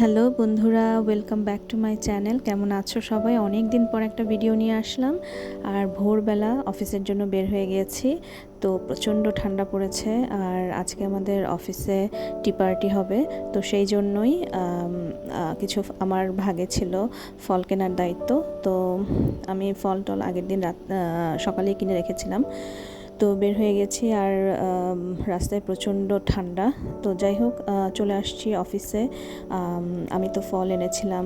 Hello বন্ধুরা welcome back to my channel কেমন আছো সবাই? অনেক দিন পর একটা ভিডিও নিয়ে আসলাম। আর ভোরবেলা অফিসের জন্য বের হয়ে গিয়েছি তো প্রচণ্ড ঠান্ডা পড়েছে। আর আজকে আমাদের অফিসে টি পার্টি হবে। তো সেই জন্যই কিছু আমার ভাগে ছিল ফল কেনার দায়িত্ব। তো আমি ফল টল আগের দিন রাত সকালেই কিনে রেখেছিলাম। তো বের হয়ে গেছি আর রাস্তায় প্রচণ্ড ঠান্ডা। তো যাই হোক চলে আসছি অফিসে। আমি তো ফল এনেছিলাম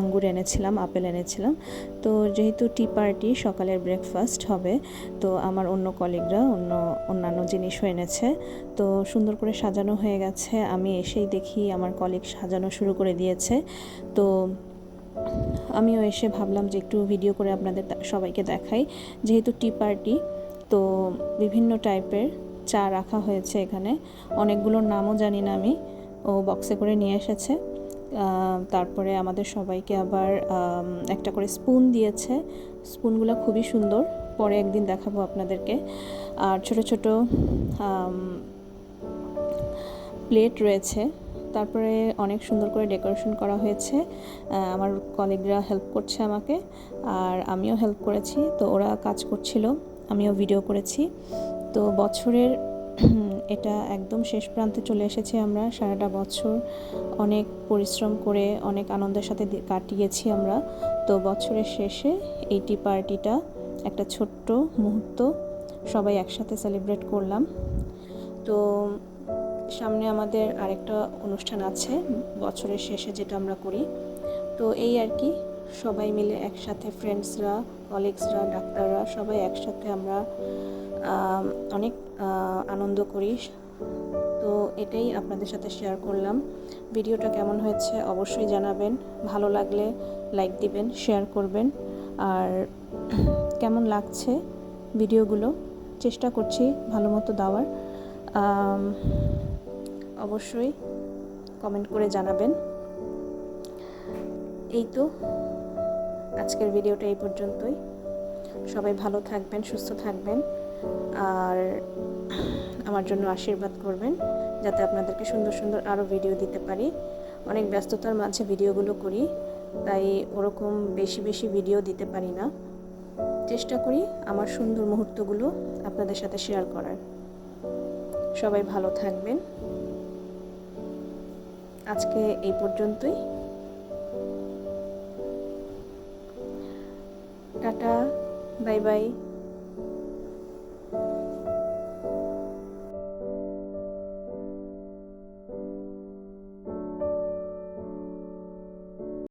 আঙ্গুর এনেছিলাম, আপেল এনেছিলাম। তো যেহেতু টি পার্টি, সকালের ব্রেকফাস্ট হবে, তো আমার অন্য কলিগরা, অন্য, অন্যান্য জিনিসও এনেছে। তো সুন্দর করে সাজানো হয়ে গেছে। আমি এসেই দেখি আমার কলিগ সাজানো শুরু করে দিয়েছে। তো আমিও এসে ভাবলাম যে একটু ভিডিও করে আপনাদের সবাইকে দেখাই। যেহেতু টি পার্টি তো বিভিন্ন টাইপের চা রাখা হয়েছে এখানে। অনেকগুলোর নামও জানি না আমি। ও বক্সে করে নিয়ে এসেছে। তারপরে আমাদের সবাইকে আবার একটা করে স্পুন দিয়েছে। স্পুনগুলো খুবই সুন্দর। পরে একদিন দেখাবো আপনাদেরকে। আর ছোট ছোট প্লেট রয়েছে। তারপরে অনেক সুন্দর করে ডেকোরেশন করা হয়েছে। আমার কলিগরা হেল্প করছে আমাকে, আর আমিও হেল্প করেছি। তো ওরা কাজ করছিল, আমিও ভিডিও করেছি। তো বছরের, এটা একদম শেষ প্রান্তে চলে এসেছি আমরা। সারাটা বছর অনেক পরিশ্রম করে, অনেক আনন্দের সাথে কাটিয়েছি আমরা। তো বছরের শেষে এই টি পার্টিটা, একটা ছোট্ট মুহূর্ত সবাই একসাথে সেলিব্রেট করলাম। তো সামনে আমাদের আরেকটা অনুষ্ঠান আছে, বছরের শেষে যেটা আমরা করি। তো এই আর কি, সবাই মিলে একসাথে ফ্রেন্ডসরা কলিগসরা ডাক্তাররা সবাই একসাথে আমরা অনেক আনন্দ করি। তো এটাই আপনাদের সাথে শেয়ার করলাম। ভিডিওটা কেমন হয়েছে অবশ্যই জানাবেন। ভালো লাগলে লাইক দিবেন শেয়ার করবেন। আর কেমন লাগছে ভিডিওগুলো? চেষ্টা করছি ভালো মতো দেওয়ার। অবশ্যই কমেন্ট করে জানাবেন। এই তো, আজকের ভিডিওটা এই পর্যন্তই। সবাই ভালো থাকবেন, সুস্থ থাকবেন, আর আমার জন্য আশীর্বাদ করবেন, যাতে আপনাদেরকে সুন্দর সুন্দর আরও ভিডিও দিতে পারি। অনেক ব্যস্ততার মাঝে ভিডিওগুলো করি, তাই ওরকম বেশি বেশি ভিডিও দিতে পারি না। চেষ্টা করি আমার সুন্দর মুহূর্তগুলো আপনাদের সাথে শেয়ার করার। সবাই ভালো থাকবেন। আজকে এই পর্যন্তই। Tata bye bye.